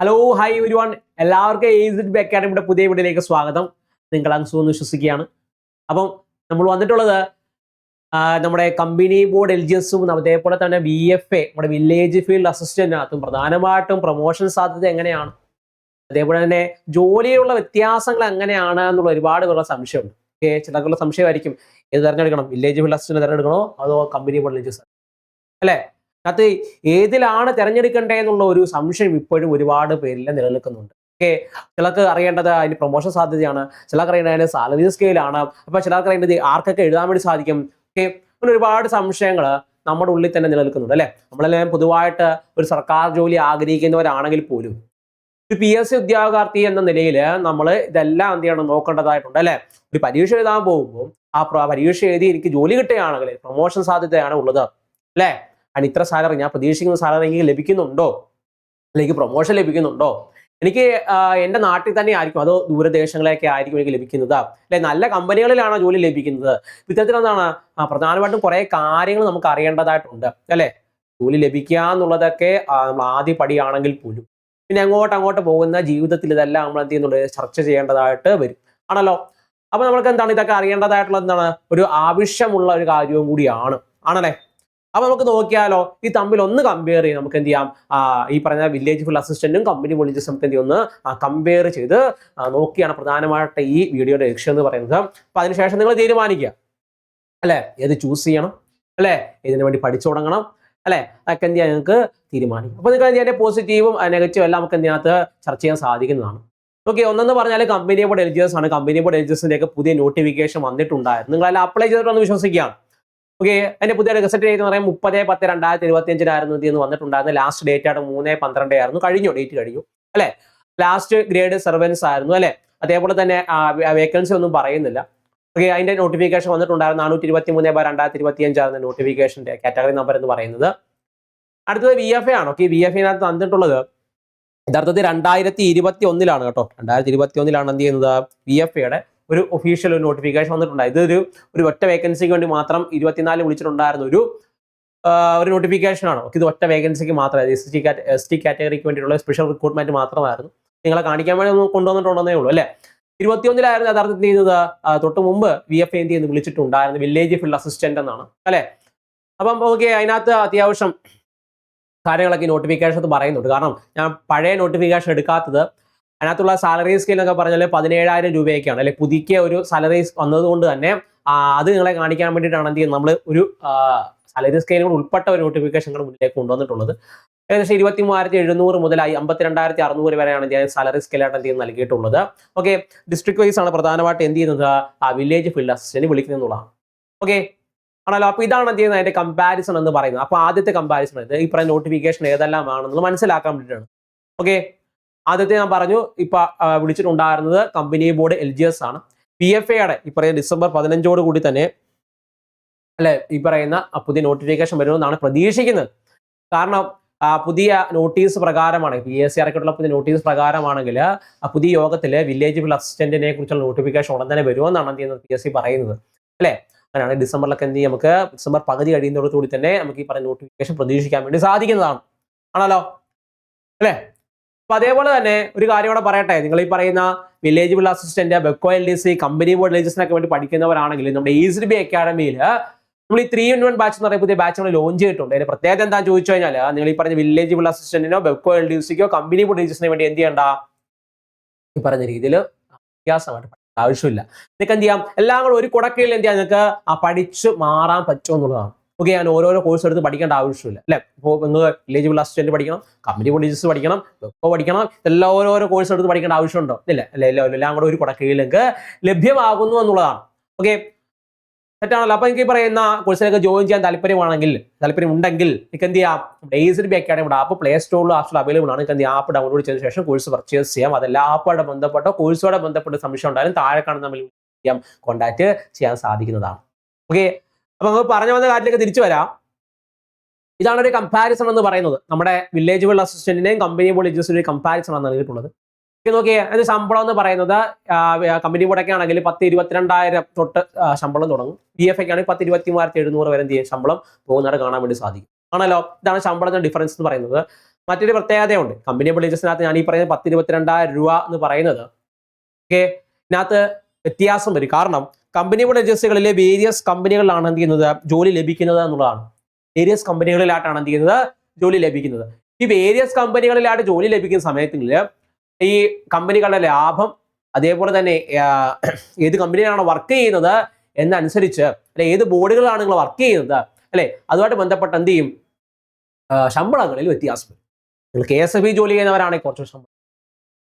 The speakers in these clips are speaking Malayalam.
ഹലോ ഹായ് ഒരുവൺ എല്ലാവർക്കും എയ്സിഡ് അക്കാഡമിയുടെ പുതിയ വീഡിയോയിലേക്ക് സ്വാഗതം. നിങ്ങൾ അങ്ങ് എന്ന് വിശ്വസിക്കുകയാണ്. അപ്പം നമ്മൾ വന്നിട്ടുള്ളത് നമ്മുടെ കമ്പനി ബോർഡ് എൽ ജി എസും അതേപോലെ തന്നെ ബി എഫ് എ നമ്മുടെ വില്ലേജ് ഫീൽഡ് അസിസ്റ്റന്റിനകത്തും പ്രധാനമായിട്ടും പ്രൊമോഷൻ സാധ്യത എങ്ങനെയാണ്? അതേപോലെ തന്നെ ജോലിയിലുള്ള വ്യത്യാസങ്ങൾ എങ്ങനെയാണ് എന്നുള്ള ഒരുപാട് പേരുടെ സംശയമുണ്ട്. ഓക്കെ ചിലർക്കുള്ള സംശയമായിരിക്കും. ഏത് തിരഞ്ഞെടുക്കണം. വില്ലേജ് ഫീൽഡ് അസിസ്റ്റന്റ് തിരഞ്ഞെടുക്കണോ? അതോ company board L G S അല്ലേ? അത് ഏതിലാണ് തിരഞ്ഞെടുക്കേണ്ടത് എന്നുള്ള ഒരു സംശയം ഇപ്പോഴും ഒരുപാട് പേരിൽ നിലനിൽക്കുന്നുണ്ട്. ഓക്കെ? ചിലർക്ക് അറിയേണ്ടത് അതിന് പ്രൊമോഷൻ സാധ്യതയാണ്. ചിലർക്ക് അറിയേണ്ടത് അതിന് സാലറി സ്കെയിലാണ് അപ്പൊ ചിലർക്ക് അറിയേണ്ടത് ആർക്കൊക്കെ എഴുതാൻ വേണ്ടി സാധിക്കും. ഓക്കെ? അങ്ങനെ ഒരുപാട് സംശയങ്ങൾ നമ്മുടെ ഉള്ളിൽ തന്നെ നിലനിൽക്കുന്നുണ്ട് അല്ലെ? നമ്മളെല്ലാം പൊതുവായിട്ട് ഒരു സർക്കാർ ജോലി ആഗ്രഹിക്കുന്നവരാണെങ്കിൽ പോലും. ഒരു പി എസ് സി ഉദ്യോഗാർത്ഥി എന്ന നിലയിൽ നമ്മൾ ഇതെല്ലാം എന്ത് ചെയ്യണം നോക്കേണ്ടതായിട്ടുണ്ട് അല്ലെ? ഒരു പരീക്ഷ എഴുതാൻ പോകുമ്പോൾ ആ പരീക്ഷ എഴുതി എനിക്ക് ജോലി കിട്ടുകയാണെങ്കിൽ പ്രൊമോഷൻ സാധ്യതയാണ് ഉള്ളത്. അല്ലെ? അതിന് ഇത്ര സാലറി ഞാൻ പ്രതീക്ഷിക്കുന്ന സാലറി എനിക്ക് ലഭിക്കുന്നുണ്ടോ? അല്ലെങ്കിൽ പ്രൊമോഷൻ ലഭിക്കുന്നുണ്ടോ? എനിക്ക് എന്റെ നാട്ടിൽ തന്നെ ആയിരിക്കും. അതോ ദൂരദേശങ്ങളെയൊക്കെ ആയിരിക്കും എനിക്ക് ലഭിക്കുന്നത്. അല്ലെ? നല്ല കമ്പനികളിലാണോ ജോലി ലഭിക്കുന്നത്. ഇത്തരത്തിൽ എന്താണ്? പ്രധാനമായിട്ടും കുറെ കാര്യങ്ങൾ നമുക്ക് അറിയേണ്ടതായിട്ടുണ്ട്. അല്ലേ? ജോലി ലഭിക്കുക എന്നുള്ളതൊക്കെ നമ്മൾ ആദ്യ പടിയാണെങ്കിൽ പോലും. പിന്നെ അങ്ങോട്ട് അങ്ങോട്ട് പോകുന്ന ജീവിതത്തിൽ ഇതെല്ലാം നമ്മൾ എന്ത് ചെയ്യുന്നുണ്ട്? ചർച്ച ചെയ്യേണ്ടതായിട്ട് വരും. ആണല്ലോ? അപ്പൊ നമുക്ക് എന്താണ്? ഇതൊക്കെ അറിയേണ്ടതായിട്ടുള്ള എന്താണ്? ഒരു ആവശ്യമുള്ള ഒരു കാര്യവും കൂടിയാണ്. ആണല്ലേ? അപ്പൊ നമുക്ക് നോക്കിയാലോ ഈ തമ്മിൽ ഒന്ന് കമ്പയർ ചെയ്ത് നമുക്ക് എന്ത് ചെയ്യാം? ഈ പറഞ്ഞ വില്ലേജ് ഫുൾ അസിസ്റ്റന്റും കമ്പനി പൊളിച്ചസും നമുക്ക് എന്ത് ചെയ്യുന്ന? ഒന്ന് കമ്പയർ ചെയ്ത് നോക്കിയാണ് പ്രധാനമായിട്ട് ഈ വീഡിയോയുടെ ലക്ഷ്യം എന്ന് പറയുന്നത്. അപ്പൊ അതിനുശേഷം നിങ്ങൾ തീരുമാനിക്കുക. അല്ലെ? ഏത് ചൂസ് ചെയ്യണം? അല്ലെ? ഇതിനു വേണ്ടി പഠിച്ചു തുടങ്ങണം. അല്ലെ? അതൊക്കെ എന്ത് ചെയ്യാൻ നിങ്ങൾക്ക് തീരുമാനിക്കും. അപ്പൊ നിങ്ങൾ ചെയ്യാൻ പോസിറ്റീവും നെഗറ്റീവും എല്ലാം നമുക്ക് എന്തിനകത്ത് ചർച്ച ചെയ്യാൻ സാധിക്കുന്നതാണ്. ഓക്കെ ഒന്നെന്ന് പറഞ്ഞാൽ കമ്പനി ബോർഡ് എലിജിയസ് ആണ്. കമ്പനി ബോർഡ് ഒക്കെ പുതിയ നോട്ടിഫിക്കേഷൻ വന്നിട്ടുണ്ടായിരുന്നു. നിങ്ങളെല്ലാം അപ്ലൈ ചെയ്തിട്ടൊന്ന് വിശ്വസിക്കുകയാണ് ഓക്കെ അതിന്റെ പുതിയ ഗസറ്റ് ഡേറ്റ് എന്ന് പറയാൻ മുപ്പത് പത്ത് രണ്ടായിരത്തി ഇരുപത്തി അഞ്ചിനായിരുന്നു ഇത് എന്ന് വന്നിട്ടുണ്ടായിരുന്നു. ലാസ്റ്റ് ഡേറ്റ് ആണ് മൂന്ന് പന്ത്രണ്ട് ആയിരുന്നു. കഴിഞ്ഞു ഡേറ്റ് കഴിഞ്ഞു. അല്ലെ? ലാസ്റ്റ് ഗ്രേഡ് സർവൻസ് ആയിരുന്നു അല്ലെ? അതേപോലെ തന്നെ വേക്കൻസി ഒന്നും പറയുന്നില്ല. ഓക്കെ അതിന്റെ നോട്ടിഫിക്കേഷൻ വന്നിട്ടുണ്ടായിരുന്നു. നാനൂറ്റി ഇരുപത്തി മൂന്ന് ബൈ രണ്ടായിരത്തി ഇരുപത്തി അഞ്ചായിരുന്നു നോട്ടിഫിക്കേഷന്റെ കാറ്റഗറി നമ്പർ എന്ന് പറയുന്നത്. അടുത്തത് വി എഫ് എ ആണ്. ഓക്കെ വി എഫ് എനകത്ത് തന്നിട്ടുള്ളത് യഥാർത്ഥത്തിൽ രണ്ടായിരത്തി ഇരുപത്തി ഒന്നിലാണ് കേട്ടോ. രണ്ടായിരത്തി ഇരുപത്തി ഒന്നിലാണ് എന്ത് ചെയ്യുന്നത്? വി എഫ് എയുടെ ഒരു ഒഫീഷ്യൽ ഒരു നോട്ടിഫിക്കേഷൻ വന്നിട്ടുണ്ട് ഇതൊരു ഒരു ഒറ്റ വേക്കൻസിക്ക് വേണ്ടി മാത്രം ഇരുപത്തിനാല് വിളിച്ചിട്ടുണ്ടായിരുന്ന ഒരു ഒരു നോട്ടിഫിക്കേഷൻ ആണ്. ഇത് ഒറ്റ വേക്കൻസിക്ക് മാത്രമേ എസ് ടി എസ് ടി കാറ്റഗറിക്ക് വേണ്ടിയിട്ടുള്ള സ്പെഷ്യൽ റിക്രൂട്ട്മെന്റ് മാത്രമായിരുന്നു. നിങ്ങളെ കാണിക്കാൻ വേണ്ടി കൊണ്ടുവന്നിട്ടുണ്ടെന്നേ ഉള്ളൂ അല്ലേ? ഇരുപത്തിയൊന്നിലായിരുന്നു യഥാർത്ഥത്തിൽ ചെയ്തത് തൊട്ട് മുമ്പ് വി എഫ് എന്ത് എന്ന് വിളിച്ചിട്ടുണ്ടായിരുന്നു വില്ലേജ് ഫീൽഡ് അസിസ്റ്റന്റ് എന്നാണ് അല്ലേ? അപ്പം ഓക്കെ അതിനകത്ത് അത്യാവശ്യം കാര്യങ്ങളൊക്കെ നോട്ടിഫിക്കേഷൻ പറയുന്നുണ്ട്. കാരണം ഞാൻ പഴയ നോട്ടിഫിക്കേഷൻ എടുക്കാത്തത് അതിനകത്തുള്ള സാലറി സ്കെയിൽ എന്നൊക്കെ പറഞ്ഞാൽ പതിനേഴായിരം രൂപയൊക്കെയാണ്. അല്ലെ പുതുക്കിയ ഒരു സാലറി വന്നതുകൊണ്ട് തന്നെ അത് നിങ്ങളെ കാണിക്കാൻ വേണ്ടിയിട്ടാണ് എന്ത് ചെയ്യുന്നത്? നമ്മൾ ഒരു സാലറി സ്കെയിൽ കൂടെ ഉൾപ്പെട്ട ഒരു നോട്ടിഫിക്കേഷനുകൾ മുന്നിലേക്ക് കൊണ്ടുവന്നിട്ടുള്ളത്. ഏകദേശം ഇരുപത്തി മൂവായിരത്തി എഴുന്നൂറ് മുതലായി അമ്പത്തിരണ്ടായിരത്തി അറുന്നൂറ് വരെയാണ് ചെയ്യുന്നത്? സാലറി സ്കെയിലായിട്ട് എന്ത് ചെയ്യുന്നത്? നൽകിയിട്ടുള്ളത്. ഓക്കെ ഡിസ്ട്രിക്ട് വൈസ് ആണ് പ്രധാനമായിട്ട് എന്ത് ചെയ്യുന്നത്? ആ വില്ലേജ് ഫീൽഡ് അസിസ്റ്റന്റ് വിളിക്കുന്നതാണ് ഓക്കെ ആണല്ലോ? അപ്പൊ ഇതാണ് എന്ത് ചെയ്യുന്നത്? അതിന്റെ കമ്പാരിസൺ എന്ന് പറയുന്നത്. അപ്പൊ ആദ്യത്തെ കമ്പാരിസൺ ഇത്. ഈ പറയുന്ന നോട്ടിഫിക്കേഷൻ ഏതെല്ലാം ആണെന്ന് മനസ്സിലാക്കാൻ വേണ്ടിയിട്ടാണ്. ഓക്കെ ആദ്യത്തെ ഞാൻ പറഞ്ഞു ഇപ്പൊ വിളിച്ചിട്ടുണ്ടായിരുന്നത് company board L G S ആണ്. പി എഫ് എയുടെ ഈ പറയുന്ന ഡിസംബർ പതിനഞ്ചോട് കൂടി തന്നെ അല്ലെ ഈ പറയുന്ന പുതിയ നോട്ടിഫിക്കേഷൻ വരുമെന്നാണ് പ്രതീക്ഷിക്കുന്നത്. കാരണം പുതിയ നോട്ടീസ് പ്രകാരമാണ് പി എസ് സി ഇറക്കിയിട്ടുള്ള പുതിയ നോട്ടീസ് പ്രകാരമാണെങ്കിൽ പുതിയ യോഗത്തിൽ വില്ലേജ് ബിൽ അസിസ്റ്റന്റിനെ കുറിച്ചുള്ള നോട്ടിഫിക്കേഷൻ ഉടൻ തന്നെ വരുമെന്നാണ് എന്ത് ചെയ്യുന്നത് പി എസ് സി പറയുന്നത്. അല്ലെ? അങ്ങനെയാണ് ഡിസംബറിലൊക്കെ എന്ത് ചെയ്യും നമുക്ക് ഡിസംബർ പകുതി കഴിയുന്നതോടുകൂടി തന്നെ നമുക്ക് ഈ പറയുന്ന നോട്ടിഫിക്കേഷൻ പ്രതീക്ഷിക്കാൻ വേണ്ടി സാധിക്കുന്നതാണ്. ആണല്ലോ? അല്ലെ? അപ്പൊ അതേപോലെ തന്നെ ഒരു കാര്യം കൂടെ പറയട്ടെ. നിങ്ങൾ ഈ പറയുന്ന village field assistant Bevco L D C company board ലേജസിനൊക്കെ വേണ്ടി പഠിക്കുന്നവരാണെങ്കിൽ നമ്മുടെ ഈസ് ബി അക്കാഡമിയിൽ നമ്മൾ ഈ ത്രീ ഇൻ വൺ ബാച്ച് എന്ന് പറയുന്ന പുതിയ ബാച്ച് നമ്മൾ ലോഞ്ച് ചെയ്തിട്ടുണ്ട്. അതിന് പ്രത്യേകത എന്താ ചോദിച്ചു കഴിഞ്ഞാൽ നിങ്ങൾ ഈ പറഞ്ഞ വില്ലേജ് ബിൽ അസിസ്റ്റന്റിനോ ബെക്കോ എൽ ഡി സിക്കോ കമ്പനി ബോർഡ് ലേജസിനോ വേണ്ടി എന്ത് ചെയ്യണ്ട? ഈ പറഞ്ഞ രീതിയിൽ വ്യത്യാസമായിട്ട് ആവശ്യമില്ല. നിങ്ങൾക്ക് എന്ത് ചെയ്യാം? എല്ലാം കൂടെ ഒരു കുടക്കീഴിൽ എന്ത് ചെയ്യാം? നിങ്ങൾക്ക് ആ പഠിച്ചു മാറാൻ പറ്റും എന്നുള്ളതാണ്. ഓക്കെ ഞാൻ ഓരോരോ കോഴ്സ് എടുത്ത് പഠിക്കേണ്ട ആവശ്യമില്ല അല്ലെ? ഇപ്പോൾ നിങ്ങൾ വില്ലേജ് ബിൽ അസിസ്റ്റന്റ് പഠിക്കണം കമ്പനി ബോർഡ് പഠിക്കണം ഇപ്പോൾ പഠിക്കണം ഇതെല്ലാം ഓരോരോ കോഴ്സ് എടുത്ത് പഠിക്കേണ്ട ആവശ്യമുണ്ടോ? ഇല്ല അല്ല? എല്ലാം കൂടെ ഒരു കുടക്കീഴിൽ നിങ്ങൾക്ക് ലഭ്യമാകുന്നു എന്നുള്ളതാണ്. ഓക്കെ തെറ്റാണല്ലോ അപ്പൊ എനിക്ക് പറയുന്ന കോഴ്സിലേക്ക് ജോയിൻ ചെയ്യാൻ താല്പര്യമാണെങ്കിൽ താല്പര്യം ഉണ്ടെങ്കിൽ നിങ്ങൾക്ക് എന്ത് ചെയ്യാം? Based B academy app play സ്റ്റോറിൽ ആപ്സിൽ അവൈലബിൾ ആണ്. നിങ്ങൾക്ക് എന്ത് ആപ്പ് ഡൗൺലോഡ് ചെയ്തതിനു ശേഷം കോഴ്സ് പർച്ചേസ് ചെയ്യാം. അതെല്ലാ ആപ്പുമായിട്ട് ബന്ധപ്പെട്ടോ കോഴ്സോടെ ബന്ധപ്പെട്ട് സംശയം ഉണ്ടായാലും താഴെ കാണുന്ന ചെയ്യാം കോൺടാക്ട് ചെയ്യാൻ സാധിക്കുന്നതാണ്. ഓക്കെ അപ്പൊ നമുക്ക് പറഞ്ഞു വന്ന കാര്യത്തിലേക്ക് തിരിച്ചു വരാം. ഇതാണ് ഒരു കമ്പാരിസൺ എന്ന് പറയുന്നത്. നമ്മുടെ വില്ലേജ് ബിൾ അസിസ്റ്റന്റിനെയും കമ്പനി ബോർഡ് ഒരു കമ്പാരിസൺ ആണ് നൽകിയിട്ടുള്ളത്. നോക്കിയേ അതിന്റെ ശമ്പളം എന്ന് പറയുന്നത് കമ്പനി ബോർഡൊക്കെ ആണെങ്കിൽ പത്ത് ഇരുപത്തിരണ്ടായിരം തൊട്ട് ശമ്പളം തുടങ്ങും. ബി എഫ് ഒക്കെ ആണെങ്കിൽ പത്ത് ഇരുപത്തി മൂവായിരത്തി എഴുന്നൂറ് വരെ എന്ത് ശമ്പളം പോകുന്നവരെ കാണാൻ വേണ്ടി സാധിക്കും. ആണല്ലോ? ഇതാണ് ശമ്പളത്തിന്റെ ഡിഫറൻസ് എന്ന് പറയുന്നത്. മറ്റൊരു പ്രത്യേകതയുണ്ട്. കമ്പനി ബോർഡ് ബിൽഡേഴ്സിനകത്ത് ഞാൻ ഈ പറയുന്നത് പത്ത് ഇരുപത്തിരണ്ടായിരം രൂപ എന്ന് പറയുന്നത്. ഓക്കെ? ഇതിനകത്ത് വ്യത്യാസം വരും. കാരണം കമ്പനി ഏജൻസികളിലെ വേരിയസ് കമ്പനികളിലാണ് എന്ത് ചെയ്യുന്നത്? ജോലി ലഭിക്കുന്നത് എന്നുള്ളതാണ്. വേരിയസ് കമ്പനികളിലായിട്ടാണ് എന്ത് ചെയ്യുന്നത്? ജോലി ലഭിക്കുന്നത്. ഈ വേരിയസ് കമ്പനികളിലായിട്ട് ജോലി ലഭിക്കുന്ന സമയത്തിൽ ഈ കമ്പനികളുടെ ലാഭം അതേപോലെ തന്നെ ഏത് കമ്പനിയിലാണ് വർക്ക് ചെയ്യുന്നത് എന്നനുസരിച്ച് അല്ലെ ഏത് ബോർഡുകളിലാണ് നിങ്ങൾ വർക്ക് ചെയ്യുന്നത് അല്ലെ അതുമായിട്ട് ബന്ധപ്പെട്ട് എന്ത് ചെയ്യും? ശമ്പളങ്ങളിൽ വ്യത്യാസം നിങ്ങൾ കെ എസ് എഫ് ഇ ജോലി ചെയ്യുന്നവരാണെങ്കിൽ കുറച്ച് ശമ്പളം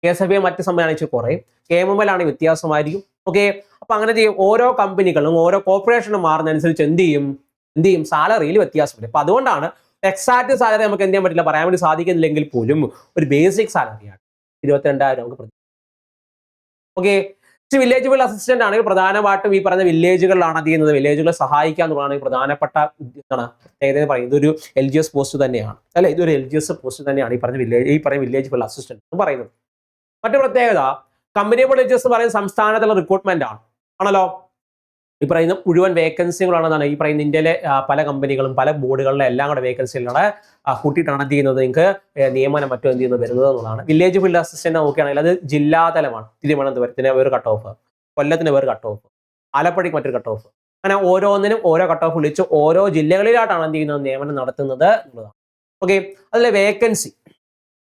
കെ എസ് എഫ് ബി മറ്റ് സംബന്ധിച്ച് കുറയും. കെ എം എം എൽ ആണെങ്കിൽ വ്യത്യാസമായിരിക്കും. ഓക്കെ അപ്പൊ അങ്ങനെ ചെയ്യും. ഓരോ കമ്പനികളും ഓരോ കോർപ്പറേഷനും മാറുന്നതനുസരിച്ച് എന്ത് ചെയ്യും? എന്ത് ചെയ്യും? സാലറിയിൽ വ്യത്യാസം വരും അപ്പൊ അതുകൊണ്ടാണ് എക്സാക്ട് സാലറി നമുക്ക് എന്ത് ചെയ്യാൻ പറ്റില്ല? പറയാൻ വേണ്ടി സാധിക്കുന്നില്ലെങ്കിൽ പോലും ഒരു ബേസിക് സാലറിയാണ് ഇരുപത്തിരണ്ടായിരം നമുക്ക് ഓക്കെ വില്ലേജ് ബിൽ അസിസ്റ്റന്റ് ആണെങ്കിൽ പ്രധാനമായിട്ടും ഈ പറഞ്ഞ വില്ലേജുകളിലാണ് അത് ചെയ്യുന്നത്? വില്ലേജുകളെ സഹായിക്കുക എന്നുള്ളതാണ് പ്രധാനപ്പെട്ട എന്താണ് പ്രത്യേകത പറയുന്നത്. ഇതൊരു എൽ ജി എസ് പോസ്റ്റ് തന്നെയാണ്. അല്ലെ? ഇതൊരു എൽ ജി എസ് പോസ്റ്റ് തന്നെയാണ് ഈ പറഞ്ഞ വില്ലേജ് ഈ പറയുന്ന വില്ലേജ് ബിൽ അസിസ്റ്റന്റ് എന്ന് പറയുന്നത്. മറ്റു പ്രത്യേകത കമ്പനി ബോർഡ് ജഡ്ജസ് പറയുന്ന സംസ്ഥാനത്തുള്ള റിക്രൂട്ട്മെന്റ് ആണ്. ആണല്ലോ? ഈ പറയുന്ന മുഴുവൻ വേക്കൻസികളാണെന്നാണ് ഈ പറയുന്ന ഇന്ത്യയിലെ പല കമ്പനികളും പല ബോർഡുകളിലെ എല്ലാം കൂടെ വേക്കൻസികളാണ് കൂട്ടിയിട്ടാണ് എന്ത് ചെയ്യുന്നത് നിങ്ങൾക്ക് നിയമനം മറ്റും എന്ത് ചെയ്യുന്നത് വരുന്നത് എന്നുള്ളതാണ്. വില്ലേജ് ഫീൽഡ് അസിസ്റ്റന്റ് നോക്കുകയാണെങ്കിൽ അത് ജില്ലാതലമാണ്. തിരുവനന്തപുരത്തിന് വേറെ കട്ട് ഓഫ് കൊല്ലത്തിന് വേറെ കട്ട് ഓഫ് ആലപ്പുഴയ്ക്ക് മറ്റൊരു കട്ട് ഓഫ് അങ്ങനെ ഓരോന്നിനും ഓരോ കട്ട് ഓഫ് വിളിച്ച് ഓരോ ജില്ലകളിലായിട്ടാണ് എന്ത് ചെയ്യുന്നത്? നിയമനം നടത്തുന്നത് എന്നുള്ളതാണ്. ഓക്കെ അതിലെ വേക്കൻസി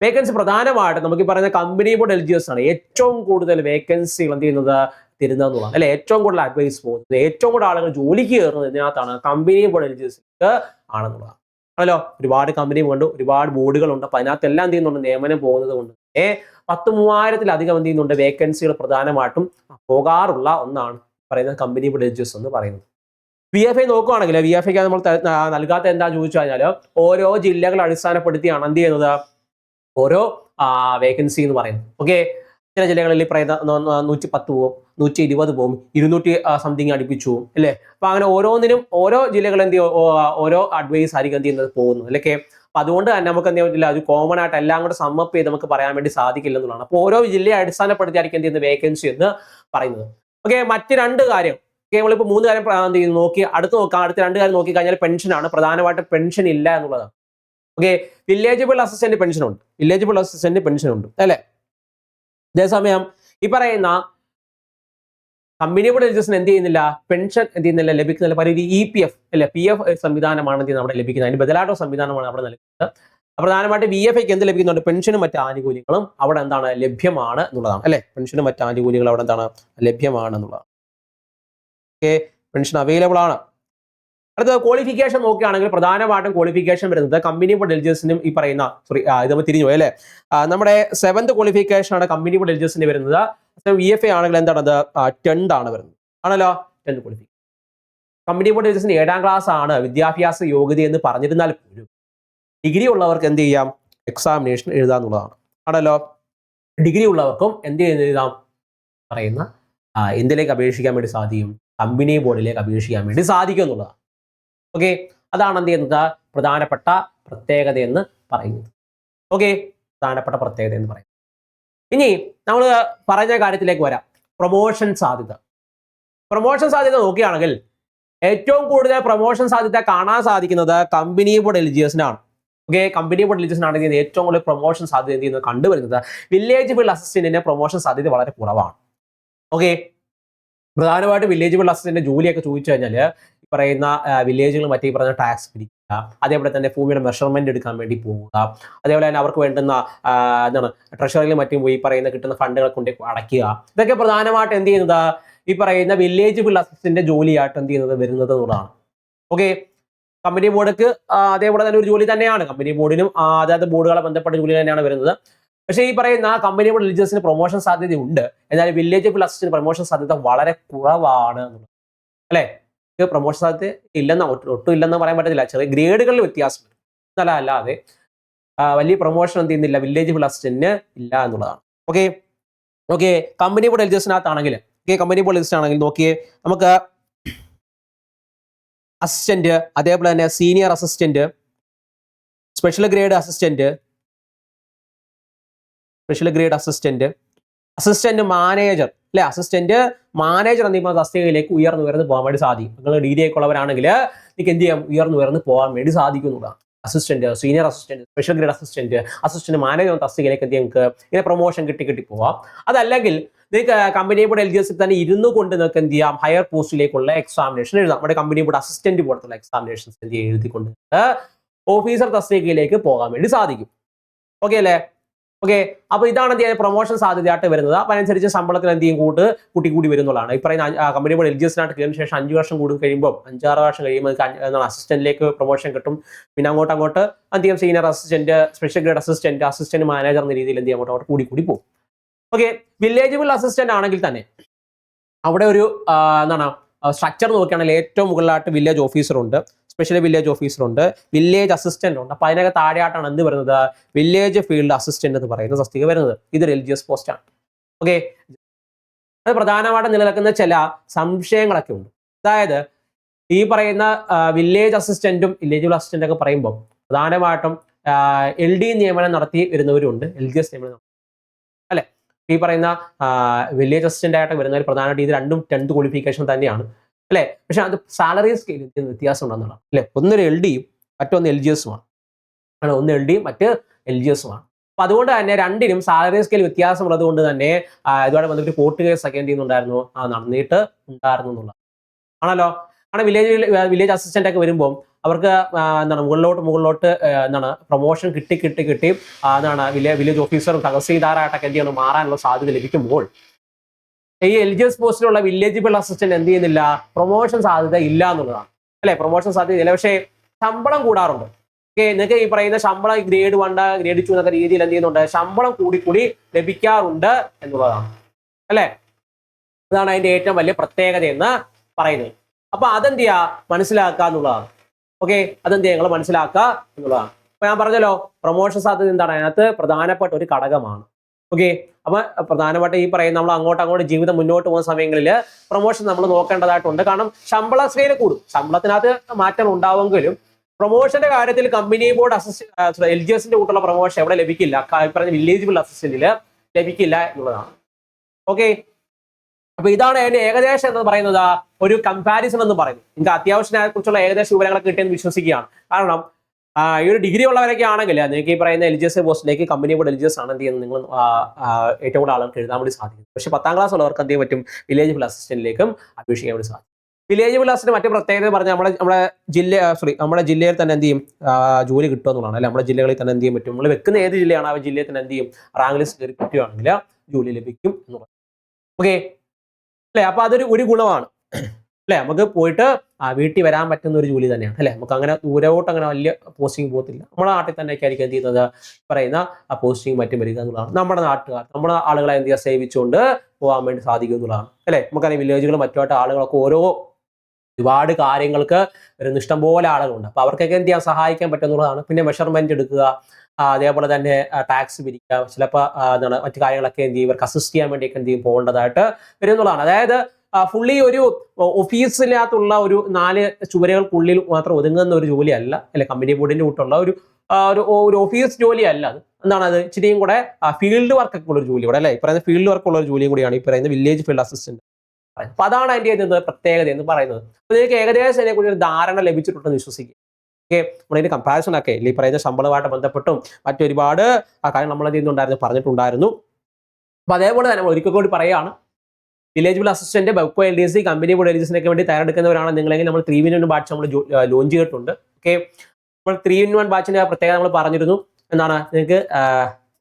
വേക്കൻസി പ്രധാനമായിട്ടും നമുക്ക് പറയുന്ന company board L G S ആണ്. ഏറ്റവും കൂടുതൽ വേക്കൻസികൾ എന്ത് ചെയ്യുന്നത്? തരുന്നതെന്നുള്ളത് അല്ലെ? ഏറ്റവും കൂടുതൽ അഡ്വൈസ് പോകുന്നത്. ഏറ്റവും കൂടുതൽ ആളുകൾ ജോലിക്ക് കയറുന്നത് ഇതിനകത്താണ് company board L G S ആണെന്നുള്ളതാണ്. ആണല്ലോ? ഒരുപാട് കമ്പനി ഉണ്ട്. ഒരുപാട് ബോർഡുകളുണ്ട് അപ്പൊ അതിനകത്ത് എല്ലാം എന്ത് ചെയ്യുന്നുണ്ട്? നിയമനം പോകുന്നത് കൊണ്ട്. ഏ? പത്ത് മൂവായിരത്തിലധികം എന്ത് ചെയ്യുന്നുണ്ട്? വേക്കൻസികൾ പ്രധാനമായിട്ടും പോകാറുള്ള ഒന്നാണ് പറയുന്നത് company board L G S എന്ന് പറയുന്നത്. വി എഫ് ഐ നോക്കുകയാണെങ്കിൽ വി എഫ് ഐക്ക് നമ്മൾ നൽകാത്ത എന്താ ചോദിച്ചു കഴിഞ്ഞാൽ ഓരോ ജില്ലകൾ അടിസ്ഥാനപ്പെടുത്തിയാണ് എന്ത് ചെയ്യുന്നത്? ഓരോ വേക്കൻസി എന്ന് പറയുന്നത് ഓക്കെ ചില ജില്ലകളിൽ പ്രേത നൂറ്റി പത്ത് പോവും നൂറ്റി ഇരുപത് പോവും ഇരുന്നൂറ്റി സംതിങ് അടുപ്പിച്ചു പോവും അല്ലേ? അപ്പൊ അങ്ങനെ ഓരോന്നിനും ഓരോ ജില്ലകൾ എന്ത് ഓരോ അഡ്വൈസ് ആയിരിക്കും എന്ത് ചെയ്യുന്നത്? പോകുന്നു അല്ലേ? അപ്പൊ അതുകൊണ്ട് തന്നെ നമുക്ക് എന്ത് പറ്റില്ല അത് കോമൺ ആയിട്ട് എല്ലാം കൂടെ സമ്മപ്പ് ചെയ്ത് നമുക്ക് പറയാൻ വേണ്ടി സാധിക്കില്ല എന്നുള്ളതാണ്. അപ്പോൾ ഓരോ ജില്ലയെ അടിസ്ഥാനപ്പെടുത്തിയായിരിക്കും എന്ത് ചെയ്യുന്നത്? വേക്കൻസി എന്ന് പറയുന്നത്. ഓക്കെ മറ്റ് രണ്ട് കാര്യം. ഓക്കെ നമ്മളിപ്പോൾ മൂന്ന് കാര്യം നോക്കി അടുത്ത് നോക്കാം. അടുത്ത രണ്ട് കാര്യം നോക്കി കഴിഞ്ഞാൽ പെൻഷനാണ് പ്രധാനമായിട്ട് പെൻഷൻ ഇല്ല എന്നുള്ളതാണ്. ഓക്കെ വില്ലേജബിൾ അസിസ്റ്റന്റ് പെൻഷൻ ഉണ്ട്. വില്ലേജബിൾ അസിസ്റ്റന്റ് പെൻഷൻ ഉണ്ട്. അല്ലെ? അതേസമയം ഈ പറയുന്ന കമ്പനിയുടെ രജിസ്റ്റർ എന്ത് ചെയ്യുന്നില്ല? പെൻഷൻ എന്ത് ചെയ്യുന്നില്ല? ലഭിക്കുന്നില്ല. പരിധി ഇ പി എഫ് അല്ലെ? പി എഫ് സംവിധാനമാണ് എന്ത് നമ്മുടെ ലഭിക്കുന്നത്. അതിന് ബദലാട്ടോ സംവിധാനമാണ് അവിടെ നൽകുന്നത്. പ്രധാനമായിട്ട് വി എഫ് ഐക്ക് എന്ത് ലഭിക്കുന്നുണ്ട്? പെൻഷനും മറ്റ് ആനുകൂല്യങ്ങളും അവിടെ എന്താണ് ലഭ്യമാണ് എന്നുള്ളതാണ്. അല്ലെ? പെൻഷനും മറ്റ് ആനുകൂല്യങ്ങളും അവിടെ എന്താണ് ലഭ്യമാണ് എന്നുള്ളതാണ്. ഓക്കെ പെൻഷൻ അവൈലബിൾ ആണ്. അടുത്ത ക്വാളിഫിക്കേഷൻ നോക്കുകയാണെങ്കിൽ പ്രധാനമായിട്ടും ക്വാളിഫിക്കേഷൻ വരുന്നത് കമ്പനി ഫോർ എൽജിയസിനും ഈ പറയുന്ന സോറി ഇത് നമ്മൾ തിരിഞ്ഞു അല്ലേ? നമ്മുടെ സെവന്ത് ക്വാളിഫിക്കേഷൻ ആണ് കമ്പനി ഫോർ എൽജിയസിന് വരുന്നത്. വി എഫ് എ ആണെങ്കിൽ എന്താണ് അത്? ടെൻത് ആണ് വരുന്നത്. ആണല്ലോ? ടെൻത് ക്വാളിഫിക്കേഷൻ കമ്പനി ഫോർ എൽജിയസിന് ഏഴാം ക്ലാസ് ആണ്. വിദ്യാഭ്യാസ യോഗ്യത എന്ന് പറഞ്ഞിരുന്നാൽ പോലും ഡിഗ്രി ഉള്ളവർക്ക് എന്ത് ചെയ്യാം? എക്സാമിനേഷൻ എഴുതാന്നുള്ളതാണ് ആണല്ലോ? ഡിഗ്രി ഉള്ളവർക്കും എന്ത് എഴുതാം? പറയുന്ന എന്തിലേക്ക് അപേക്ഷിക്കാൻ വേണ്ടി സാധിക്കും? കമ്പനി ബോർഡിലേക്ക് അപേക്ഷിക്കാൻ വേണ്ടി സാധിക്കും എന്നുള്ളതാണ്. ഓക്കെ അതാണ് എന്ത് ചെയ്യുന്നത്? പ്രധാനപ്പെട്ട പ്രത്യേകത എന്ന് പറയുന്നത്. ഓക്കെ പ്രധാനപ്പെട്ട പ്രത്യേകത എന്ന് പറയുന്നത്. ഇനി നമ്മൾ പറഞ്ഞ കാര്യത്തിലേക്ക് വരാം. പ്രൊമോഷൻ സാധ്യത. പ്രൊമോഷൻ സാധ്യത നോക്കുകയാണെങ്കിൽ ഏറ്റവും കൂടുതൽ പ്രൊമോഷൻ സാധ്യത കാണാൻ സാധിക്കുന്നത് കമ്പനി ബോർഡ് എലിജിയസിനാണ് ഓക്കെ കമ്പനി ബോർഡ് എലിജിയസിനാണ് ചെയ്യുന്നത് ഏറ്റവും കൂടുതൽ പ്രൊമോഷൻ സാധ്യത എന്ത് ചെയ്യുന്നത്? കണ്ടുവരുന്നത് വില്ലേജ് ബിൽ അസിസ്റ്റന്റിന്റെ പ്രൊമോഷൻ സാധ്യത വളരെ കുറവാണ്. ഓക്കെ പ്രധാനമായിട്ട് വില്ലേജ് ബിൽ അസിസ്റ്റന്റ് ജോലിയൊക്കെ ചോദിച്ചു കഴിഞ്ഞാൽ പറയുന്ന വില്ലേജുകൾ മറ്റേ പറഞ്ഞ ടാക്സ് പിരിക്കുക അതേപോലെ തന്നെ ഭൂമിയുടെ മെഷർമെന്റ് എടുക്കാൻ വേണ്ടി പോവുക അതേപോലെ തന്നെ അവർക്ക് വേണ്ടുന്ന എന്താണ് ട്രഷറിയിൽ മറ്റും പോയി പറയുന്ന കിട്ടുന്ന ഫണ്ടുകൾ കൊണ്ട് അടയ്ക്കുക. ഇതൊക്കെ പ്രധാനമായിട്ട് എന്ത് ചെയ്യുന്നത്? ഈ പറയുന്ന വില്ലേജ് ബിൽ ജോലിയായിട്ട് എന്ത് ചെയ്യുന്നത്? വരുന്നത് എന്നുള്ളതാണ്. ഓക്കെ കമ്പനി ബോർഡക്ക് അതേപോലെ തന്നെ ഒരു ജോലി തന്നെയാണ്. കമ്പനി ബോർഡിനും അതായത് ബോർഡുകളെ ബന്ധപ്പെട്ട ജോലി തന്നെയാണ് വരുന്നത്. പക്ഷേ ഈ പറയുന്ന കമ്പനി ബോർഡ് റിലീജിയസിന് പ്രൊമോഷൻ സാധ്യതയുണ്ട്. എന്നാൽ വില്ലേജ് ബിൽ പ്രൊമോഷൻ സാധ്യത വളരെ കുറവാണ് അല്ലേ? പ്രൊമോഷൻ സാധ്യത ഇല്ലെന്ന് ഒട്ടും ഇല്ലെന്ന് പറയാൻ പറ്റത്തില്ല. ചെറിയ ഗ്രേഡുകളിൽ വ്യത്യാസം വരും. എന്നല്ല അല്ലാതെ വലിയ പ്രൊമോഷൻ എന്ത് ചെയ്യുന്നില്ല. വില്ലേജ് അസിസ്റ്റന്റിന് ഇല്ല എന്നുള്ളതാണ്. ഓക്കെ ഓക്കെ കമ്പനി ബോർഡ് എൽജിസ്റ്റിനകത്താണെങ്കിൽ ഓക്കെ കമ്പനി ബോർഡ് എൽജിസ്റ്റ് ആണെങ്കിൽ നോക്കിയേ നമുക്ക് അസിസ്റ്റന്റ് അതേപോലെ തന്നെ senior assistant special grade assistant special grade assistant assistant manager അല്ലെ? അസിസ്റ്റന്റ് മാനേജർ എന്നീ തസ്തികയിലേക്ക് ഉയർന്നു ഉയർന്ന് പോകാൻ വേണ്ടി സാധിക്കും. നിങ്ങൾ ഡി ഡി ഒക്കെ ഉള്ളവരാണെങ്കിൽ നിങ്ങൾക്ക് എന്ത് ചെയ്യാം? ഉയർന്നു ഉയർന്ന് പോകാൻ വേണ്ടി സാധിക്കുന്നതാണ് assistant senior assistant special grade assistant assistant manager തസ്തികയിലേക്ക് എന്ത് നിങ്ങൾക്ക് ഇങ്ങനെ പ്രൊമോഷൻ കിട്ടി കിട്ടി പോവാം അതല്ലെങ്കിൽ നിങ്ങൾക്ക് കമ്പനി ബോർഡ് എൽ ജി എസിൽ തന്നെ ഇരുന്നു കൊണ്ട് നിങ്ങൾക്ക് എന്ത് ചെയ്യാം? ഹയർ പോസ്റ്റിലേക്കുള്ള എക്സാമിനേഷൻ എഴുതാം. നമ്മുടെ കമ്പനി ബോർഡ് അസിസ്റ്റന്റ് പോലത്തുള്ള എക്സാമിനേഷൻസ് എന്ത് എഴുതിക്കൊണ്ട് ഓഫീസർ തസ്തികയിലേക്ക് പോകാൻ വേണ്ടി സാധിക്കും. ഓക്കെ അല്ലേ? ഓക്കെ അപ്പൊ ഇതാണ് എന്ത് ചെയ്യുന്നത് പ്രൊമോഷൻ സാധ്യതയായിട്ട് വരുന്നത്. അപ്പൊ അതിനനുസരിച്ച് ശമ്പളത്തിൽ എന്ത് ചെയ്യും? കൂട്ട് കൂട്ടി കൂടി വരുന്നതാണ് ഈ പറയുന്ന കമ്പനി എൽ ജി എസിനായിട്ട് കയറിയ ശേഷം അഞ്ച് വർഷം കൂടി കഴിയുമ്പോൾ അഞ്ചാറ് വർഷം കഴിയുമ്പോൾ എന്താണ് അസിസ്റ്റന്റിലേക്ക് പ്രൊമോഷൻ കിട്ടും. പിന്നെ അങ്ങോട്ട് അങ്ങോട്ട് എന്ത് ചെയ്യും? Senior assistant special grade assistant assistant manager എന്ന രീതിയിൽ എന്ത് ചെയ്യും? അങ്ങോട്ട് അങ്ങോട്ട് കൂടി കൂടി പോകും. ഓക്കെ വില്ലേജബിൾ അസിസ്റ്റന്റ് ആണെങ്കിൽ തന്നെ അവിടെ ഒരു എന്താണ് സ്ട്രക്ചർ നോക്കുകയാണെങ്കിൽ ഏറ്റവും മുകളിലായിട്ട് വില്ലേജ് ഓഫീസർ ഉണ്ട്. സ്പെഷ്യൽ വില്ലേജ് ഓഫീസറുണ്ട് വില്ലേജ് അസിസ്റ്റന്റ് ഉണ്ട്. അപ്പൊ അതിനൊക്കെ താഴെയായിട്ടാണ് എന്ത് വരുന്നത്? വില്ലേജ് ഫീൽഡ് അസിസ്റ്റന്റ് എന്ന് പറയുന്ന തസ്തിക വരുന്നത്. ഇത് റിലീജിയസ് പോസ്റ്റ് ആണ്. ഓക്കെ അത് പ്രധാനമായിട്ട് നിലനിൽക്കുന്ന ചില സംശയങ്ങളൊക്കെ ഉണ്ട്. അതായത് ഈ പറയുന്ന വില്ലേജ് അസിസ്റ്റന്റും വില്ലേജ് അസിസ്റ്റന്റ് ഒക്കെ പറയുമ്പോൾ പ്രധാനമായിട്ടും എൽ ഡി നിയമനം നടത്തി വരുന്നവരുണ്ട്. എൽ ഡി എസ് നിയമനം അല്ലെ? ഈ പറയുന്ന വില്ലേജ് അസിസ്റ്റന്റ് ആയിട്ട് വരുന്നവർ പ്രധാനമായിട്ട് ഇത് രണ്ടും ടെൻത്ത് ക്വാളിഫിക്കേഷൻ തന്നെയാണ്. അല്ലെ? പക്ഷെ അത് സാലറി സ്കെയിലിൽ വ്യത്യാസം ഉണ്ടെന്നുള്ളതാണ് അല്ലെ? ഒന്നൊരു എൽ ഡിയും മറ്റൊന്ന് എൽ ജി എസുമാണ് ആണ്. ഒന്ന് എൽ ഡിയും മറ്റ് എൽ ജി എസുമാണ് അപ്പൊ അതുകൊണ്ട് തന്നെ രണ്ടിനും സാലറി സ്കെയിൽ വ്യത്യാസമുള്ളത് കൊണ്ട് തന്നെ വന്നിട്ട് ബന്ധപ്പെട്ട് കോർട്ട് കേസ് ഒക്കെ എന്ത് ചെയ്യുന്നുണ്ടായിരുന്നു ആ നടന്നിട്ട് ഉണ്ടായിരുന്നു എന്നുള്ളത്. ആണല്ലോ? ആണ് വില്ലേജ് വില്ലേജ് അസിസ്റ്റന്റ് ഒക്കെ വരുമ്പോൾ അവർക്ക് എന്താണ് മുകളിലോട്ട് മുകളിലോട്ട് എന്താണ് പ്രൊമോഷൻ കിട്ടി കിട്ടി കിട്ടി എന്താണ് വില്ലേജ് വില്ലേജ് ഓഫീസറും തഹസീൽദാറായിട്ടൊക്കെ എന്ത് ചെയ്യണം മാറാനുള്ള സാധ്യത ലഭിക്കുമ്പോൾ ഈ എസ് പോസ്റ്റിലുള്ള വില്ലേജബിൾ അസിസ്റ്റന്റ് എന്ത് ചെയ്യുന്നില്ല? പ്രൊമോഷൻ സാധ്യത ഇല്ല എന്നുള്ളതാണ്. അല്ലെ? പ്രൊമോഷൻ സാധ്യത ഇല്ല പക്ഷേ ശമ്പളം കൂടാറുണ്ട്. ഓക്കെ നിങ്ങൾക്ക് ഈ പറയുന്ന ശമ്പളം ഗ്രേഡ് വൺ ഗ്രേഡ് ടു എന്നൊക്കെ രീതിയിൽ എന്ത് ചെയ്യുന്നുണ്ട്? ശമ്പളം കൂടി കൂടി ലഭിക്കാറുണ്ട് എന്നുള്ളതാണ്. അല്ലെ? അതാണ് അതിന്റെ ഏറ്റവും വലിയ പ്രത്യേകത എന്ന് പറയുന്നത്. അപ്പൊ അതെന്ത് ചെയ്യാ മനസ്സിലാക്കുക എന്നുള്ളതാണ്. ഓക്കെ അതെന്ത് ചെയ്യുക? നിങ്ങൾ മനസ്സിലാക്കുക എന്നുള്ളതാണ്. അപ്പൊ ഞാൻ പറഞ്ഞല്ലോ പ്രൊമോഷൻ സാധ്യത എന്താണ്? അതിനകത്ത് പ്രധാനപ്പെട്ട ഒരു ഘടകമാണ്. ഓക്കെ അപ്പൊ പ്രധാനമായിട്ട് ഈ പറയുന്ന നമ്മൾ അങ്ങോട്ട് അങ്ങോട്ട് ജീവിതം മുന്നോട്ട് പോകുന്ന സമയങ്ങളിൽ പ്രൊമോഷൻ നമ്മൾ നോക്കേണ്ടതായിട്ടുണ്ട്. കാരണം ശമ്പള സ്കെയിൽ കൂടും. ശമ്പളത്തിനകത്ത് മാറ്റം ഉണ്ടാവുമെങ്കിലും പ്രൊമോഷന്റെ കാര്യത്തിൽ company board assistant L G എസിന്റെ കൂട്ടുള്ള പ്രൊമോഷൻ എവിടെ ലഭിക്കില്ല? പറഞ്ഞ വില്ലേജബിൾ അസിസ്റ്റന്റിൽ ലഭിക്കില്ല എന്നുള്ളതാണ്. ഓക്കെ അപ്പൊ ഇതാണ് അതിന്റെ ഏകദേശം എന്ന് പറയുന്നത് ഒരു കമ്പാരിസൺ എന്ന് പറയുന്നത്. നിങ്ങൾക്ക് അത്യാവശ്യത്തിനെ കുറിച്ചുള്ള ഏകദേശ വിവരങ്ങളൊക്കെ കിട്ടിയെന്ന് വിശ്വസിക്കുകയാണ്. കാരണം ഈ ഒരു ഡിഗ്രി ഉള്ളവരൊക്കെ ആണെങ്കിൽ നിങ്ങൾക്ക് ഈ പറയുന്ന എസ് പോസ്റ്റിലേക്ക് കമ്പനി ബോർഡ് എസ് ആണ് എന്ത് ചെയ്യുന്നത് നിങ്ങൾ ഏറ്റവും കൂടുതൽ ആളുകൾക്ക് എഴുതാൻ വേണ്ടി സാധിക്കും. പക്ഷേ പത്താം ക്ലാസ് ഉള്ളവർക്ക് എന്ത് ചെയ്യാൻ പറ്റും? ഫുൾ അസിസ്റ്റന്റിലേക്കും അപേക്ഷിക്കാൻ വേണ്ടി സാധിക്കും. വില്ലേജ് അസിസ്റ്റന്റ് മറ്റു പ്രത്യേകത പറഞ്ഞാൽ നമ്മുടെ നമ്മുടെ ജില്ല സോറി നമ്മുടെ ജില്ലയിൽ തന്നെ എന്ത് ചെയ്യും? ജോലി കിട്ടുക എന്നുള്ളതാണ്. അല്ലെ? നമ്മുടെ ജില്ലകളിൽ തന്നെ എന്ത് ചെയ്യും പറ്റും? നമ്മൾ വെക്കുന്ന ഏത് ജില്ലയാണ് ആ ജില്ലയിൽ തന്നെ എന്ത് ചെയ്യും? റാങ്ക് ലിസ്റ്റ് കയറി കിട്ടുകയാണെങ്കിൽ ജോലി ലഭിക്കും എന്നുള്ളത് ഓക്കെ അല്ലെ? അപ്പൊ അതൊരു ഒരു ഗുണമാണ്. അല്ലെ? നമുക്ക് പോയിട്ട് ആ വീട്ടിൽ വരാൻ പറ്റുന്ന ഒരു ജോലി തന്നെയാണ്. അല്ലെ? നമുക്ക് അങ്ങനെ ദൂരോട്ട് അങ്ങനെ വലിയ പോസ്റ്റിംഗ് പോകത്തില്ല. നമ്മുടെ നാട്ടിൽ തന്നെ ആയിരിക്കും എന്ത് ചെയ്യുന്നത്? പറയുന്ന ആ പോസ്റ്റിംഗ് മറ്റും വരിക എന്നുള്ളതാണ്. നമ്മുടെ നാട്ടുകാർ നമ്മുടെ ആളുകളെ എന്ത് ചെയ്യുക? സേവിച്ചുകൊണ്ട് പോകാൻ വേണ്ടി സാധിക്കും എന്നുള്ളതാണ്. അല്ലെ? നമുക്കറിയാം വില്ലേജുകൾ മറ്റുമായിട്ട് ആളുകളൊക്കെ ഓരോ ഒരുപാട് കാര്യങ്ങൾക്ക് ഒരു നിഷ്ടം പോലെ ആളുകളുണ്ട്. അപ്പൊ അവർക്കൊക്കെ എന്ത് ചെയ്യാൻ സഹായിക്കാൻ പറ്റുന്നതാണ് പിന്നെ മെഷർമെന്റ് എടുക്കുക അതേപോലെ തന്നെ ടാക്സ് പിരിക്കുക. ചിലപ്പോൾ എന്താണ് മറ്റു കാര്യങ്ങളൊക്കെ എന്ത് ചെയ്യും? ഇവർക്ക് അസിസ്റ്റ് ചെയ്യാൻ വേണ്ടിയൊക്കെ എന്ത് ചെയ്യും? പോകേണ്ടതായിട്ട് വരുന്നതാണ് അതായത് ഫുള്ളി ഒരു ഓഫീസിനകത്തുള്ള ഒരു നാല് ചുവരുകൾക്കുള്ളിൽ മാത്രം ഒതുങ്ങുന്ന ഒരു ജോലിയല്ല. അല്ലെ കമ്പനി ബോർഡിന്റെ കൂട്ടുള്ള ഒരു ഒരു ഓഫീസ് ജോലിയല്ല അത്. എന്താണ് അത്? ഇച്ചിരിയും കൂടെ ഫീൽഡ് വർക്ക് ഒക്കെ ഉള്ള ഒരു ജോലി കൂടെ അല്ലെ? ഈ പറയുന്ന ഫീൽഡ് വർക്ക് ഉള്ള ഒരു ജോലിയും കൂടിയാണ് ഈ പറയുന്ന വില്ലേജ് ഫീൽഡ് അസിസ്റ്റന്റ് അപ്പൊ അതാണ് അതിന്റെ ഇത് പ്രത്യേകത എന്ന് പറയുന്നത്. അപ്പൊ നിങ്ങൾക്ക് ഏകദേശം അതിനെക്കുറിച്ച് ഒരു ധാരണ ലഭിച്ചിട്ടുണ്ടെന്ന് വിശ്വസിക്കുക ഓക്കെ? നമ്മളതിന്റെ കമ്പാരിസൺ ഒക്കെ ഈ പറയുന്ന ശമ്പളമായിട്ട് ബന്ധപ്പെട്ടും മറ്റൊരുപാട് ആ കാര്യം നമ്മളത് ചെയ്യുന്നുണ്ടായിരുന്നു പറഞ്ഞിട്ടുണ്ടായിരുന്നു. അപ്പൊ അതേപോലെ തന്നെ ഒരിക്കൽ കൂടി പറയുകയാണ് village field assistant Bevco L D S C company board L D എസിനൊക്കെ വേണ്ടി തയ്യാറെടുക്കുന്നവരാണ് നിങ്ങളെങ്കിൽ നമ്മൾ ത്രീ വിൻ വൺ ബാച്ച് നമ്മൾ ലോഞ്ച് ചെയ്തിട്ടുണ്ട്. ഓക്കെ നമ്മൾ ത്രീ വിൻ വൺ ബാച്ചിന്റെ പ്രത്യേകത നമ്മൾ പറഞ്ഞിരുന്നു. എന്താണ്? നിങ്ങൾക്ക്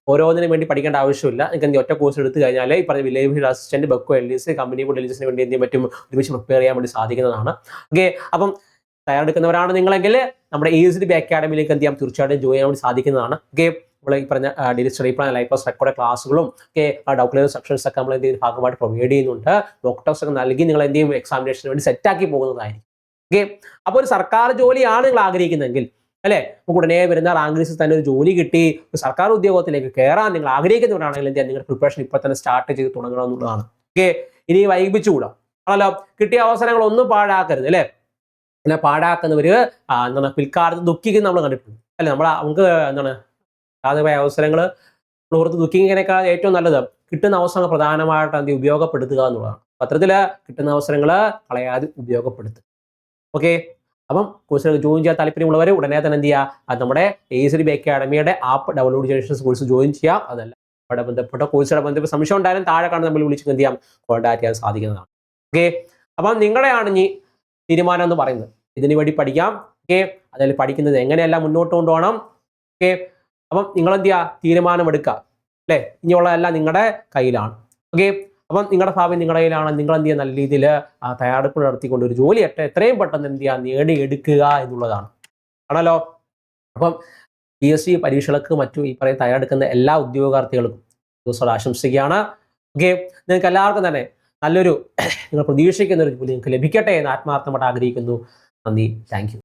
ഓരോന്നിനും വേണ്ടി പഠിക്കേണ്ട ആവശ്യമില്ല. നിങ്ങൾക്ക് എന്ത് ഒറ്റ കോഴ്സ് എടുത്തു കഴിഞ്ഞാൽ ഈ പറഞ്ഞ village assistant Bevco L D S company board L D എസിന് വേണ്ടി എന്ത് ചെയ്യാൻ പറ്റും ഒരുമിച്ച് പ്രിപ്പയർ ചെയ്യാൻ വേണ്ടി സാധിക്കുന്നതാണ്. ഓക്കെ അപ്പം തയ്യാറെടുക്കുന്നവരാണ് നിങ്ങളെങ്കിൽ നമ്മുടെ എ ഡി ബി അക്കാഡമിയിലേക്ക് എന്ത് ചെയ്യാം? തീർച്ചയായിട്ടും ജോയിൻ ചെയ്യാൻ വേണ്ടി സാധിക്കുന്നതാണ്. ഓക്കെ നമ്മൾ ഈ പറഞ്ഞ daily study plan live record ക്ലാസ്സുകളും ഒക്കെ ലെവൽ സെക്ഷൻസ് ഒക്കെ നമ്മൾ എന്ത് ചെയ്യുന്ന ഭാഗമായിട്ട് പ്രൊവൈഡ് ചെയ്യുന്നുണ്ട്. ഡോക്ടേഴ്സ് ഒക്കെ നൽകി നിങ്ങൾ എന്ത് ചെയ്യും? എക്സാമിനേഷന് വേണ്ടി സെറ്റാക്കി പോകുന്നതായിരിക്കും. ഓക്കെ അപ്പോൾ ഒരു സർക്കാർ ജോലിയാണ് നിങ്ങൾ ആഗ്രഹിക്കുന്നതെങ്കിൽ അല്ലെ? നമുക്ക് ഉടനെ വരുന്ന റാങ്ക് ലിസ്റ്റിൽ തന്നെ ഒരു ജോലി കിട്ടി ഒരു സർക്കാർ ഉദ്യോഗത്തിലേക്ക് കയറാൻ നിങ്ങൾ ആഗ്രഹിക്കുന്നവരാണെങ്കിൽ എന്ത് നിങ്ങൾ പ്രിപ്പറേഷൻ ഇപ്പോൾ തന്നെ സ്റ്റാർട്ട് ചെയ്ത് തുടങ്ങണം എന്നുള്ളതാണ്. ഓക്കെ ഇനി വൈകിപ്പിച്ചുകൂടാ. ആണല്ലോ? കിട്ടിയ അവസരങ്ങൾ ഒന്നും പാഴാക്കരുത് അല്ലേ? പിന്നെ പാഴാക്കുന്നവർ എന്താണ് പിൽക്കാലത്ത് ദുഃഖിക്കുന്ന നമ്മൾ കണ്ടിട്ടുണ്ട്. അല്ലെ? നമ്മൾ നമുക്ക് എന്താണ് സാധുവായ അവസരങ്ങൾ ഓർത്ത് ദുഃഖിക്കുന്നതിനേക്കാൾ ഏറ്റവും നല്ലത് കിട്ടുന്ന അവസരങ്ങൾ പ്രധാനമായിട്ട് എന്ത്? ഉപയോഗപ്പെടുത്തുക എന്നുള്ളതാണ്. പത്രത്തിൽ കിട്ടുന്ന അവസരങ്ങൾ കളയാതെ ഉപയോഗപ്പെടുത്തുക. ഓക്കെ? അപ്പം കോഴ്സുകൾ ജോയിൻ ചെയ്യാൻ താല്പര്യമുള്ളവർ ഉടനെ തന്നെ എന്ത് ചെയ്യുക അത് നമ്മുടെ എ സി ബി അക്കാഡമിയുടെ ആപ്പ് ഡൗൺലോഡ് ചെയ്ത കോഴ്സ് ജോയിൻ ചെയ്യാം. അതല്ല അവിടെ ബന്ധപ്പെട്ട കോഴ്സുകളെ ബന്ധപ്പെട്ട സംശയം ഉണ്ടായാലും താഴെ കാണുന്ന നമ്മൾ വിളിച്ച് എന്ത് ചെയ്യാം കോൺടാക്ട് ചെയ്യാൻ സാധിക്കുന്നതാണ്. ഓക്കെ? അപ്പം നിങ്ങളുടെയാണ് ഇനി തീരുമാനം എന്ന് പറയുന്നത്. ഇതിനു വേണ്ടി പഠിക്കാം. ഓക്കെ? അതിൽ പഠിക്കുന്നത് എങ്ങനെയെല്ലാം മുന്നോട്ട് കൊണ്ടുപോകണം? ഓക്കെ? അപ്പം നിങ്ങൾ എന്ത് ചെയ്യുക തീരുമാനമെടുക്കുക അല്ലേ? ഇനിയുള്ളതെല്ലാം നിങ്ങളുടെ കയ്യിലാണ്. ഓക്കെ അപ്പം നിങ്ങളുടെ ഭാവി നിങ്ങളുടെ കയ്യിലാണ്. നിങ്ങൾ എന്ത് ചെയ്യുക നല്ല രീതിയിൽ തയ്യാറെടുപ്പ് നടത്തിക്കൊണ്ട് ഒരു ജോലി എട്ട് എത്രയും പെട്ടെന്ന് എന്ത് ചെയ്യുക നേടിയെടുക്കുക എന്നുള്ളതാണ്. ആണല്ലോ? അപ്പം പി എസ് സി പരീക്ഷകൾക്ക് മറ്റും ഈ പറയുന്ന തയ്യാറെടുക്കുന്ന എല്ലാ ഉദ്യോഗാർത്ഥികൾക്കും ദിവസം ആശംസിക്കുകയാണ്. ഓക്കെ നിങ്ങൾക്ക് എല്ലാവർക്കും തന്നെ നല്ലൊരു നിങ്ങൾ പ്രതീക്ഷിക്കുന്ന ഒരു ജോലി നിങ്ങൾക്ക് ലഭിക്കട്ടെ എന്ന് ആത്മാർത്ഥമായിട്ട് ആഗ്രഹിക്കുന്നു. നന്ദി. താങ്ക്